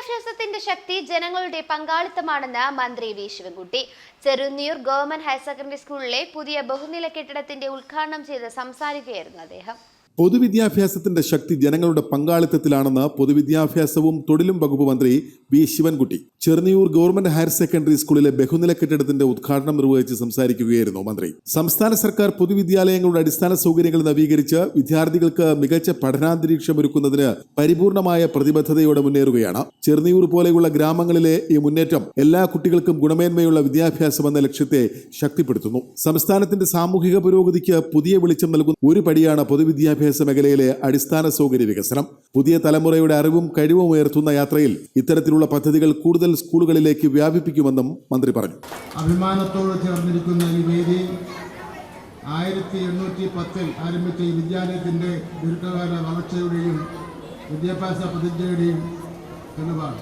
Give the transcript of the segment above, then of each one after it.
പൊതുവിദ്യാഭ്യാസത്തിന്റെ ശക്തി ജനങ്ങളുടെ പങ്കാളിത്തമാണെന്ന് മന്ത്രി V. Sivankutty. Cherunniyoor government higher secondary സ്കൂളിലെ പുതിയ ബഹുനില കെട്ടിടത്തിന്റെ ഉദ്ഘാടനം ചെയ്ത് സംസാരിക്കുകയായിരുന്നു അദ്ദേഹം. പൊതുവിദ്യാഭ്യാസത്തിന്റെ ശക്തി ജനങ്ങളുടെ പങ്കാളിത്തത്തിലാണെന്ന് പൊതുവിദ്യാഭ്യാസവും തൊഴിലും വകുപ്പ് മന്ത്രി V Sivankutty Cherunniyoor government higher secondary സ്കൂളിലെ ബഹുനില കെട്ടിടത്തിന്റെ ഉദ്ഘാടനം നിർവഹിച്ച് സംസാരിക്കുകയായിരുന്നു മന്ത്രി. സംസ്ഥാന സർക്കാർ പൊതുവിദ്യാലയങ്ങളുടെ അടിസ്ഥാന സൗകര്യങ്ങൾ നവീകരിച്ച് വിദ്യാർത്ഥികൾക്ക് മികച്ച പഠനാന്തരീക്ഷം ഒരുക്കുന്നതിന് പരിപൂർണമായ പ്രതിബദ്ധതയോടെ മുന്നേറുകയാണ്. ചെറുനിയൂർ പോലെയുള്ള ഗ്രാമങ്ങളിലെ ഈ മുന്നേറ്റം എല്ലാ കുട്ടികൾക്കും ഗുണമേന്മയുള്ള വിദ്യാഭ്യാസം എന്ന ലക്ഷ്യത്തെ ശക്തിപ്പെടുത്തുന്നു. സംസ്ഥാനത്തിന്റെ സാമൂഹിക പുരോഗതിക്ക് പുതിയ വെളിച്ചം നൽകുന്ന ഒരു പടിയാണ് പൊതുവിദ്യാഭ്യാസ മേഖലയിലെ അടിസ്ഥാന സൗകര്യ വികസനം പുതിയ തലമുറയുടെ അറിവും കഴിവും ഉയർത്തുന്ന യാത്രയിൽ ഇത്തരത്തിലുള്ള പദ്ധതികൾ കൂടുതൽ സ്കൂളുകളിലേക്ക് വ്യാപിപ്പിക്കുമെന്നും മന്ത്രി പറഞ്ഞു. അഭിമാനത്തോട് ചേർന്നിരിക്കുന്ന ഈ വേദി ആയിരത്തി എണ്ണൂറ്റി പത്തിൽ ആരംഭിച്ച ഈ വിദ്യാലയത്തിന്റെ ദീർഘകാല വളർച്ചയുടെയും വിദ്യാഭ്യാസ പ്രതിജ്ഞയുടെയും തെളിവാണ്.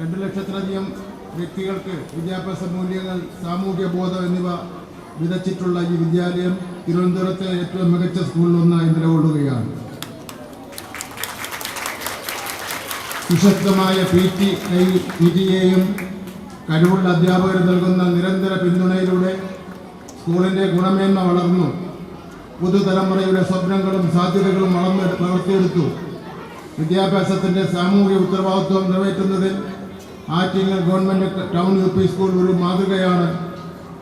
രണ്ട് ലക്ഷത്തിലധികം വ്യക്തികൾക്ക് വിദ്യാഭ്യാസ മൂല്യങ്ങൾ സാമൂഹ്യ ബോധം എന്നിവ വിതച്ചിട്ടുള്ള ഈ വിദ്യാലയം തിരുവനന്തപുരത്തെ ഏറ്റവും മികച്ച സ്കൂളിലൊന്നായി നിലകൊള്ളുകയാണ്. സുശക്തമായ P T I P T എയും കഴിവുള്ള അധ്യാപകർ നൽകുന്ന നിരന്തര പിന്തുണയിലൂടെ സ്കൂളിന്റെ ഗുണമേന്മ വളർന്നു. പുതുതലമുറയുടെ സ്വപ്നങ്ങളും സാധ്യതകളും വളർന്നു വളർത്തിയെടുത്തു വിദ്യാഭ്യാസത്തിന്റെ സാമൂഹിക ഉത്തരവാദിത്വം നിറവേറ്റുന്നതിൽ Attingal government town U P school ഒരു മാതൃകയാണ്.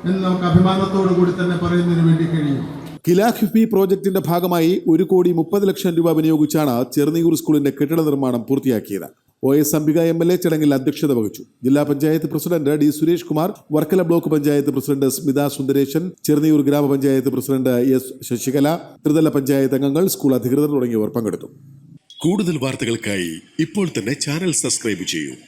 എന്ന് നമുക്ക് അഭിമാനത്തോടു കൂടി തന്നെ പറയുന്നതിന് വേണ്ടി കഴിയും. കിലാഖിഫി പ്രോജക്റ്റിന്റെ ഭാഗമായി ഒരു കോടി മുപ്പത് ലക്ഷം രൂപ വിനിയോഗിച്ചാണ് ചെറുനീയൂർ സ്കൂളിന്റെ കെട്ടിട നിർമ്മാണം പൂർത്തിയാക്കിയത്. O S Ambika M L A ചടങ്ങിൽ അധ്യക്ഷത വഹിച്ചു. ജില്ലാ panchayat president D Suresh Kumar Varkala block panchayat president Smitha Sundaresan Cherunniyoor ഗ്രാമപഞ്ചായത്ത് പ്രസിഡന്റ് എസ് ശശികല ത്രിതല പഞ്ചായത്ത് അംഗങ്ങൾ സ്കൂൾ അധികൃതർ തുടങ്ങിയവർ പങ്കെടുത്തു. കൂടുതൽ വാർത്തകൾക്കായി ഇപ്പോൾ തന്നെ ചാനൽ സബ്സ്ക്രൈബ് ചെയ്യൂ.